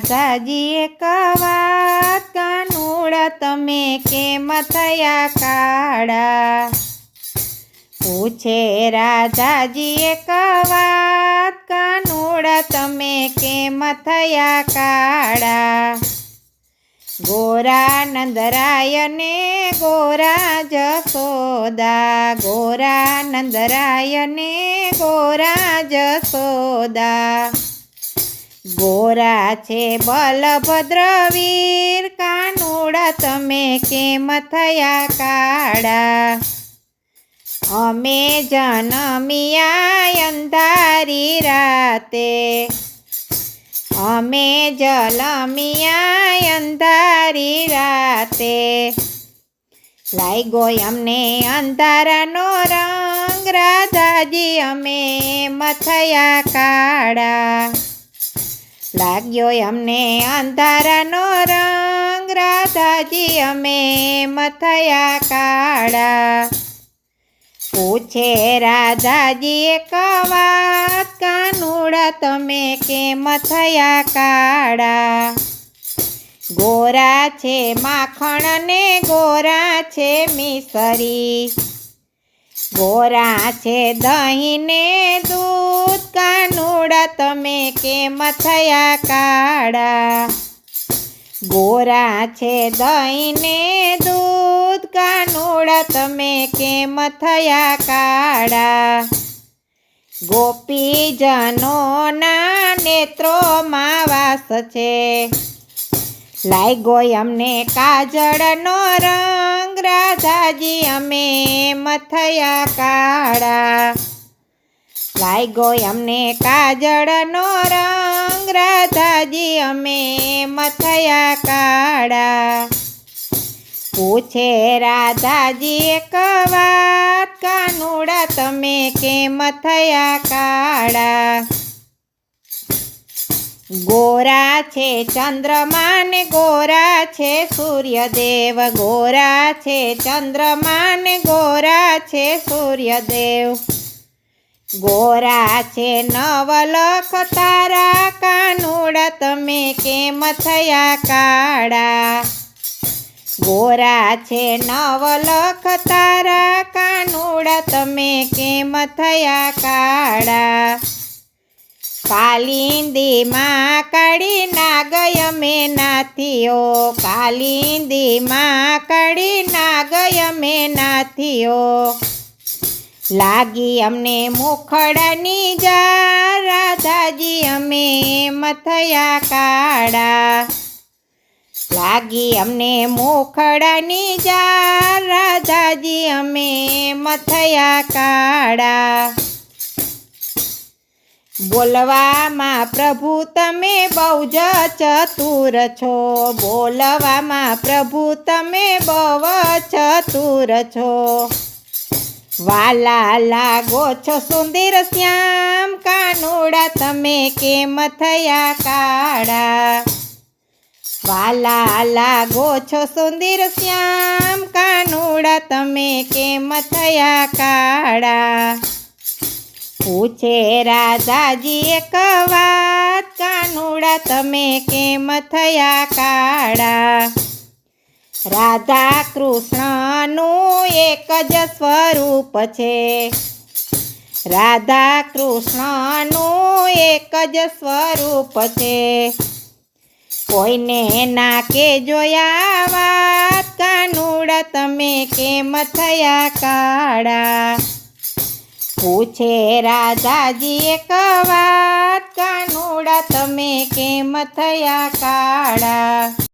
રાજાજીએ કવાત કાનુડા, તમે કેમ થયા કાળા? પૂછે રાજાજીએ કવાત કાનુડા, તમે કેમ થયા કાળા? ગોરા નંદરાયને ગોરા જસોદા ગોરા નંદરાયને ગોરા જસોદા ગોરા છે બલભદ્ર વીર કાનુડા તમે કેમ થયા કાળા? અમે જનમિયા અંધારી રાતે, અમે જલમિયા અંધારી રાતે. લાગ્યો અમને અંધારાનો રંગ, રાધાજી અમે મથયા કાળા. લાગ્યો અમને અંધારાનો રંગ. રાધાજી, અમે મથયા કાળા. પૂછે રાધાજી, એક વાત, કાનુડા, તમે કેમ થયા કાળા? ગોરા છે માખણ ને ગોરા છે મિસરી. ગોરા છે દહીં ને દૂધ કાનુડા, તમે કેમ થયા કાળા? ગોરા છે દહીંને દૂધ. કાનુડા, તમે કેમ થયા કાળા? ગોપીજનોના નેત્રોમાં વાસ છે. લાગ્યો અમને કાજળનો રંગ. રાધાજી અમે મથયા કાળા. લાગ્યો અમને કાજળનો રંગ. રાધાજી, અમે મથયા કાળા. પૂછે રાધાજી, એક વાત, કાનુડા, તમે કેમ થયા કાળા? ગોરા છે ચંદ્રમાન ગોરા છે સૂર્યદેવ. ગોરા છે ચંદ્રમાન ગોરા છે સૂર્યદેવ. ગોરા છે નવલખ તારા કાનુડા, તમે કેમ થયા કાળા? ગોરા છે નવલખ તારા કાનુડા, તમે કેમ થયા કાળા? કાલિંદીમાં કડી ના ગય મે નાથીઓ, કાલિંદીમાં કડી ના ગય મે નાથીઓ. લાગી અમને મોખડાની જા, રાધાજી અમે મથયા કાળા. લાગી અમને મોખડાની જા, રાધાજી અમે મથયા કાળા. બોલવામાં પ્રભુ તમે બહુ જ ચતુર છો, બોલવામાં પ્રભુ તમે બહુ ચતુર છો. વાલા લાગો છો સુંદર શ્યામ કાનુડા, તમે કેમ થયા કાળા? વાલા લાગો છો સુંદર શ્યામ કાનુડા, તમે કેમ થયા કાળા? પૂછે રાજાજી એક વાત, કાનુડા, તમે કેમ થયા કાળા? રાધા કૃષ્ણનું એક જ સ્વરૂપ છે. રાધા કૃષ્ણનું એક જ સ્વરૂપ છે. કોઈને ના કે જોયા વાત, કાનુડ તમે કેમ થયા કાળા? પૂછે રાધાજી એક વાત, કાનુડા તમે કેમ થયા કાળા?